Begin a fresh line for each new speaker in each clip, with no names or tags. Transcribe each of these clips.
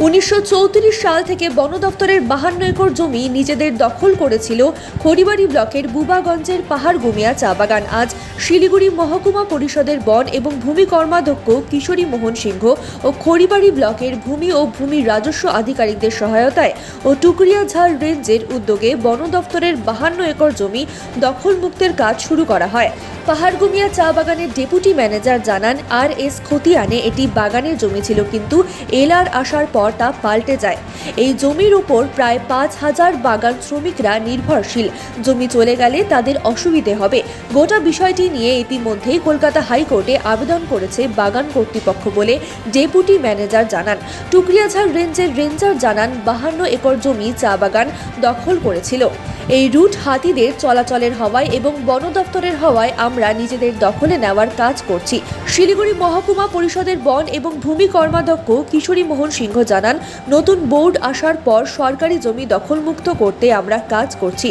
উনিশশো চৌত্রিশ সাল থেকে বন দপ্তরের বাহান্ন একর জমি নিজেদের দখল করেছিল খড়িবাড়ি ব্লকের বুবাগঞ্জের পাহাড়গুমিয়া চা বাগান। আজ শিলিগুড়ি মহকুমা পরিষদের বন এবং ভূমি কর্মাধ্যক্ষ কিশোরী মোহন সিংহ ও খড়িবাড়ি ব্লকের ভূমি ও ভূমি রাজস্ব আধিকারিকদের সহায়তায় ও টুকরিয়াঝাড় রেঞ্জের উদ্যোগে বন দপ্তরের বাহান্ন একর জমি দখলমুক্তের কাজ শুরু করা হয়। পাহাড়গুমিয়া চা বাগানের ডেপুটি ম্যানেজার জানান, আর এস খতিয়ানে এটি বাগানের জমি ছিল, কিন্তু এলআর আসার পর তা পাল্টে যায়। এই জমির উপর প্রায় পাঁচ হাজার বাগান শ্রমিকরা নির্ভরশীল। জমি চলে গেলে তাদের অসুবিধে হবে। গোটা বিষয়টি নিয়ে ইতিমধ্যেই কলকাতা হাইকোর্টে আবেদন করেছে বাগান কর্তৃপক্ষ বলে ডেপুটি ম্যানেজার জানান। টুকরিয়াঝাড় রেঞ্জের রেঞ্জার জানান, বাহান্ন একর জমি চা বাগান দখল করেছিল। এই রুট হাতিদের চলাচলের হওয়ায় এবং বন দপ্তরের হওয়ায় আমরা নিজেদের দখলে নেওয়ার কাজ করছি শিলিগুড়ি মহকুমা পরিষদের বন এবং ভূমি কর্মাধ্যক্ষ কিশোরী মোহন সিংহ জানান নতুন বোর্ড আসার পর সরকারি জমি দখলমুক্ত করতে আমরা কাজ করছি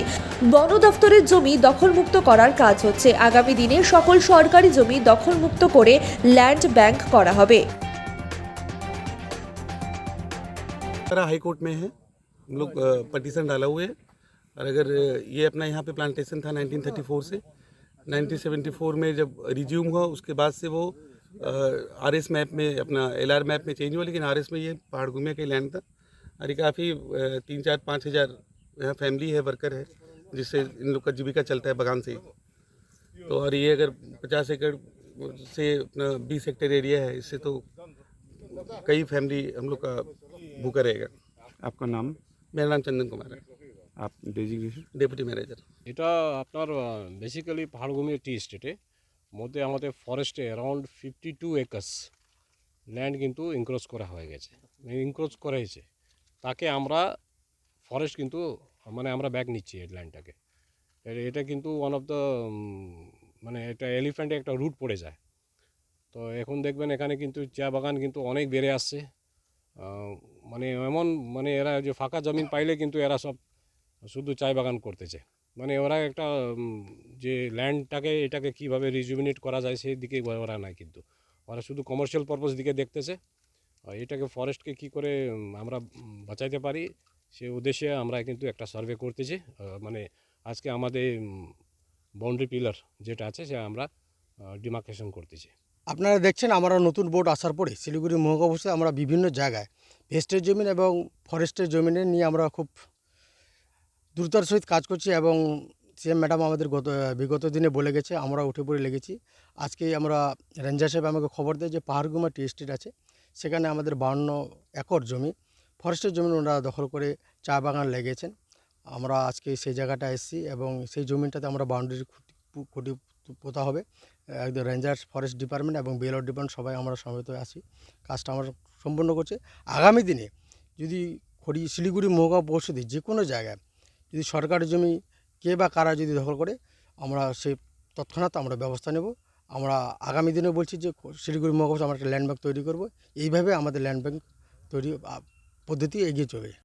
বন দপ্তরের জমি দখলমুক্ত করার কাজ হচ্ছে আগামী দিনে সকল সরকারি জমি দখলমুক্ত করে ল্যান্ড ব্যাংক করা হবে
हमारा हाई कोर्ट में है हम लोग पटिशन डाला हुए है और अगर ये अपना यहाँ पे प्लांटेशन था 1934 से 1974 में जब रिज्यूम हुआ उसके बाद से वो आर एस मैप में अपना एल आर मैप में चेंज हुआ लेकिन आर एस में ये पहाड़ घूमे का लैंड था। और ये काफ़ी तीन चार पाँच हज़ार यहाँ फैमिली है वर्कर है जिससे इन लोग का जीविका चलता है बगान से ही। तो और ये अगर पचास एकड़ से अपना बीस हेक्टेयर एरिया है इससे तो कई फैमिली हम लोग का भूखा रहेगा।
आपका नाम?
मेरा नाम चंदन कुमार है। ডেপুটি ম্যানেজার
এটা আপনার বেসিক্যালি পাহাড়ভূমি টি স্টেটে মধ্যে আমাদের ফরেস্টে around fifty two acres land কিন্তু ইনক্রোচ করা হয়ে গেছে। ইনক্রোচ করা হয়েছে। তাকে আমরা ফরেস্ট কিন্তু মানে আমরা ব্যাগ নিচ্ছি এই ল্যান্ডটাকে এটা কিন্তু ওয়ান অফ দ্য মানে এটা এলিফ্যান্টে একটা রুট পড়ে যায়। তো এখন দেখবেন এখানে কিন্তু চা বাগান কিন্তু অনেক বেড়ে আসছে। মানে এমন মানে এরা যে ফাঁকা জমিন পাইলে কিন্তু এরা সব শুধু চায় বাগান করতেছে মানে ওরা একটা যে ল্যান্ডটাকে, এটাকে কীভাবে রিজুমিনেট করা যায় সেই দিকে ওরা নাই কিন্তু। ওরা শুধু কমার্শিয়াল পারপাস দিকে দেখতেছে। এটাকে ফরেস্টকে কি করে আমরা বাঁচাইতে পারি, সে উদ্দেশ্যে আমরা কিন্তু একটা সার্ভে করতেছি। মানে আজকে আমাদের বাউন্ডারি পিলার যেটা আছে, সে আমরা ডিমার্কেশন করতেছি।
আপনারা দেখছেন আমরা নতুন বোর্ড আসার পরে শিলিগুড়ি মহকুমা আমরা বিভিন্ন জায়গায় ভেস্টের জমিন এবং ফরেস্টের জমিনে নিয়ে আমরা খুব দ্রুতার সহিত কাজ করছি এবং সিএম ম্যাডাম আমাদের গত, বিগত দিনে বলে গেছে, আমরা উঠে পড়ে লেগেছি। আজকে আমরা রেঞ্জার সাহেব আমাকে খবর দেয় যে পাহাড়গুমা টি এস্টেট আছে। সেখানে আমাদের বাউন্ন একর জমি, ফরেস্টের জমি ওনারা দখল করে চা বাগান লেগেছেন আমরা আজকে সেই জায়গাটা এসেছি এবং সেই জমিটাতে আমরা বাউন্ডারি খুঁটি খুঁটি পোতা হবে। একদম রেঞ্জার ফরেস্ট ডিপার্টমেন্ট এবং বিএলও ডিপার্টমেন্ট সবাই আমরা সমিত আছি। কাজটা আমরা সম্পূর্ণ করছে। আগামী দিনে যদি খড়ি, শিলিগুড়ি মহকুমা পরিষদে যে কোনো জায়গায় যদি সরকারি জমি কে বা কারা যদি দখল করে, আমরা সে তৎক্ষণাৎ আমরা ব্যবস্থা নেব। আমরা আগামী দিনে বলছি যে, শিলিগুড়ি মহকুমা আমরা একটা ল্যান্ড ব্যাংক তৈরি করব। এইভাবে আমাদের ল্যান্ড ব্যাংক তৈরি পদ্ধতি এগিয়ে চলবে।